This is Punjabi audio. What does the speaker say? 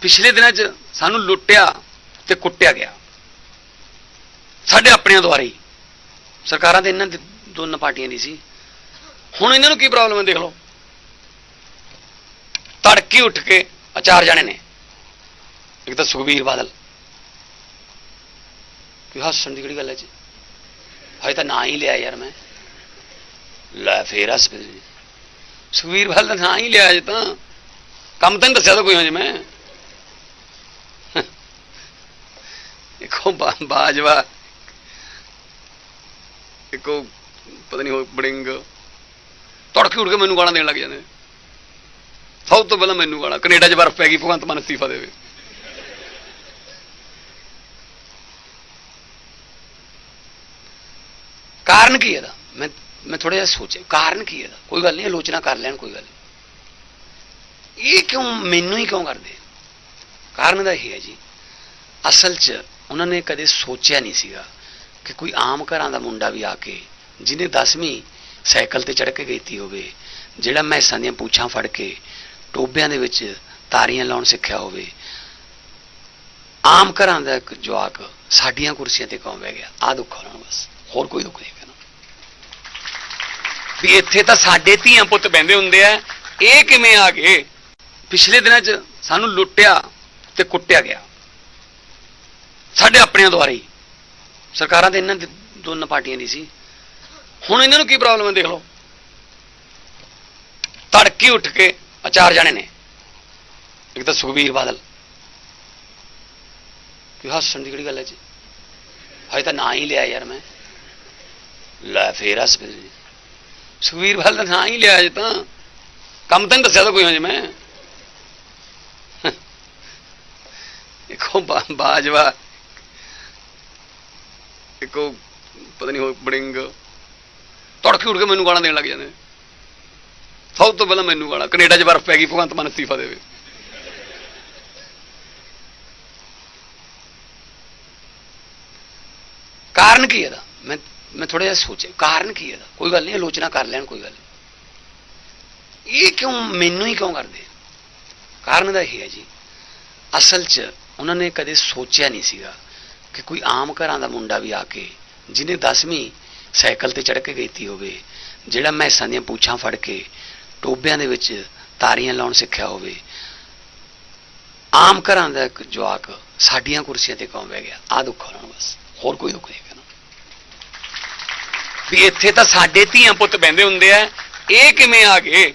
ਪਿਛਲੇ ਦਿਨਾਂ 'ਚ ਸਾਨੂੰ ਲੁੱਟਿਆ ਤੇ ਕੁੱਟਿਆ ਗਿਆ। ਸਾਡੇ ਆਪਣਿਆਂ ਦੁਆਰਾ ਹੀ। ਸਰਕਾਰਾਂ ਤੇ ਇਹਨਾਂ ਦੋਨਾਂ ਪਾਰਟੀਆਂ ਦੀ ਸੀ। ਹੁਣ ਇਹਨਾਂ ਨੂੰ ਕੀ ਪ੍ਰੋਬਲਮ ਹੈ ਦੇਖ ਲਓ। ਤੜਕੇ ਉੱਠ ਕੇ ਆਹ ਜਾਣੇ ਨੇ। ਇੱਕ ਤਾਂ ਸੁਖਬੀਰ ਬਾਦਲ। ਕਿ ਹੱਸਣ ਦੀ ਕਿਹੜੀ ਗੱਲ ਹੈ ਜੀ? ਹਜੇ ਤਾਂ ਨਾਂ ਹੀ ਲਿਆ ਯਾਰ ਮੈਂ। ਲੈ ਫੇਰ ਹੱਸ ਸੁਖਬੀਰ ਬਾਦਲ ਦਾ ਨਾਂ ਹੀ ਲਿਆ ਜੇ ਤਾਂ। ਕੰਮ ਤਾਂ ਨਹੀਂ ਦੱਸਿਆ ਤਾਂ ਕੋਈ ਹਜੇ ਮੈਂ। ਇੱਕੋ ਬਾਜਵਾ। ਇੱਕੋ ਪਤਾ ਨਹੀਂ ਹੋ ਬੜਿੰਗ। ਤੜਕੇ ਉੱਠ ਕੇ ਮੈਨੂੰ ਗਾਲਾਂ ਦੇਣ ਲੱਗ ਜਾਂਦੇ ਸਭ ਤੋਂ ਪਹਿਲਾਂ ਮੈਨੂੰ ਗਾਲਾਂ। ਕੈਨੇਡਾ 'ਚ ਬਰਫ਼ ਪੈ ਗਈ, ਭਗਵੰਤ ਮਾਨ ਅਸਤੀਫਾ ਦੇਵੇ। ਕਾਰਨ ਕੀ ਇਹਦਾ? ਮੈਂ ਮੈਂ ਥੋੜਾ ਜਿਹਾ ਸੋਚਿਆ। ਕਾਰਨ ਕੀ ਇਹਦਾ? ਕੋਈ ਗੱਲ ਨਹੀਂ ਆਲੋਚਨਾ ਕਰ ਲੈਣ, ਕੋਈ ਗੱਲ ਨਹੀਂ ਇਹ ਕਿਉਂ, ਮੈਨੂੰ ਹੀ ਕਿਉਂ ਕਰਦੇ? ਕਾਰਨ ਦਾ ਇਹ ਹੈ ਜੀ, ਅਸਲ 'ਚ ਉਹਨਾਂ ਨੇ ਕਦੇ ਸੋਚਿਆ ਨਹੀਂ ਸੀਗਾ ਕਿ ਕੋਈ ਆਮ ਘਰਾਂ ਦਾ ਮੁੰਡਾ ਵੀ ਆ ਕੇ, ਜਿਹਨੇ 10ਵੀਂ ਸਾਈਕਲ ਤੇ ਚੜ੍ਹ ਕੇ ਗਈਤੀ ਹੋਵੇ, ਜਿਹੜਾ ਮੈਸਾਂ ਦੀਆਂ ਪੂਛਾਂ ਫੜ ਕੇ ਟੋਬਿਆਂ ਦੇ ਵਿੱਚ ਤਾਰੀਆਂ ਲਾਉਣ ਸਿੱਖਿਆ ਹੋਵੇ। ਆਮ ਘਰਾਂ ਦਾ ਇੱਕ ਜਵਾਕ ਸਾਡੀਆਂ ਕੁਰਸੀਆਂ ਤੇ ਕੌਮ ਬਹਿ ਗਿਆ। ਆ ਦੁੱਖ ਹੋਣਾ ਬਸ। ਹੋਰ ਕੋਈ ਦੁੱਖ ਨਹੀਂ ਕਹਿਣਾ ਵੀ ਇੱਥੇ ਤਾਂ ਸਾਡੇ ਧੀਆਂ ਪੁੱਤ ਬਹਿੰਦੇ ਹੁੰਦੇ ਆ। ਇਹ ਕਿਵੇਂ ਆ ਗਏ? ਪਿਛਲੇ ਦਿਨਾਂ 'ਚ ਸਾਨੂੰ ਲੁੱਟਿਆ ਤੇ ਕੁੱਟਿਆ ਗਿਆ। ਸਾਡੇ ਆਪਣਿਆਂ ਦੁਆਰਾ ਹੀ। ਸਰਕਾਰਾਂ ਤੇ ਇਹਨਾਂ ਦੀ ਦੋਨਾਂ ਪਾਰਟੀਆਂ ਦੀ ਸੀ। ਹੁਣ ਇਹਨਾਂ ਨੂੰ ਕੀ ਪ੍ਰੋਬਲਮ ਹੈ ਦੇਖ ਲਓ। ਤੜਕੀ ਉੱਠ ਕੇ ਆਹ ਚਾਰ ਜਾਣੇ ਨੇ। ਇੱਕ ਤਾਂ ਸੁਖਬੀਰ ਬਾਦਲ। ਕਿ ਹੱਸਣ ਦੀ ਕਿਹੜੀ ਗੱਲ ਹੈ ਜੀ? ਹਜੇ ਤਾਂ ਨਾਂ ਹੀ ਲਿਆ ਯਾਰ ਮੈਂ। ਲੈ ਫੇਰ ਹੱਸ ਪਏ ਸੁਖਬੀਰ ਬਾਦਲ ਦਾ ਨਾਂ ਹੀ ਲਿਆ ਜੇ ਤਾਂ। ਕੰਮ ਤਾਂ ਨੀ ਦੱਸਿਆ ਤਾਂ ਕੋਈ ਹਜੇ ਮੈਂ। ਦੇਖੋ ਬਾਜਵਾ ਇੱਕ ਉਹ ਪਤਾ ਨਹੀਂ ਹੋ ਬੜਿੰਗ। ਤੜਕੇ ਉੱਠ ਕੇ ਮੈਨੂੰ ਗਾਲਾਂ ਦੇਣ ਲੱਗ ਜਾਂਦੇ ਸਭ ਤੋਂ ਪਹਿਲਾਂ ਮੈਨੂੰ ਗਾਲਾਂ। ਕੈਨੇਡਾ 'ਚ ਬਰਫ਼ ਪੈ ਗਈ, ਭਗਵੰਤ ਮਾਨ ਅਸਤੀਫਾ ਦੇਵੇ। ਕਾਰਨ ਕੀ ਇਹਦਾ? ਮੈਂ ਮੈਂ ਥੋੜਾ ਜਿਹਾ ਸੋਚਿਆ। ਕਾਰਨ ਕੀ ਇਹਦਾ? ਕੋਈ ਗੱਲ ਨਹੀਂ, ਆਲੋਚਨਾ ਕਰ ਲੈਣ, ਕੋਈ ਗੱਲ ਨਹੀਂ। ਇਹ ਕਿਉਂ, ਮੈਨੂੰ ਹੀ ਕਿਉਂ ਕਰਦੇ? ਕਾਰਨ ਦਾ ਇਹ ਹੈ ਜੀ। ਅਸਲ 'ਚ ਉਹਨਾਂ ਨੇ ਕਦੇ ਸੋਚਿਆ ਨਹੀਂ ਸੀਗਾ। ਕਿ ਕੋਈ ਆਮ ਘਰਾਂ ਦਾ ਮੁੰਡਾ ਵੀ ਆ ਕੇ, ਜਿਹਨੇ 10ਵੀਂ ਸਾਈਕਲ ਤੇ ਚੜ੍ਹ ਕੇ ਗਈਤੀ ਹੋਵੇ, ਜਿਹੜਾ ਮੈਸਾਂ ਦੀਆਂ ਪੂਛਾਂ ਫੜ ਕੇ ਟੋਬਿਆਂ ਦੇ ਵਿੱਚ ਤਾਰੀਆਂ ਲਾਉਣ ਸਿੱਖਿਆ ਹੋਵੇ, ਆਮ ਘਰਾਂ ਦਾ ਇੱਕ ਜਵਾਕ ਸਾਡੀਆਂ ਕੁਰਸੀਆਂ ਤੇ ਕੌਮ ਬਹਿ ਗਿਆ। ਆ ਦੁੱਖ ਉਹਨਾਂ ਨੂੰ ਬਸ। ਹੋਰ ਕੋਈ ਦੁੱਖ ਨਹੀਂ ਕਹਿਣਾ ਵੀ ਇੱਥੇ ਤਾਂ ਸਾਡੇ ਧੀਆਂ ਪੁੱਤ ਬਹਿੰਦੇ ਹੁੰਦੇ ਆ, ਇਹ ਕਿਵੇਂ ਆ ਗਏ?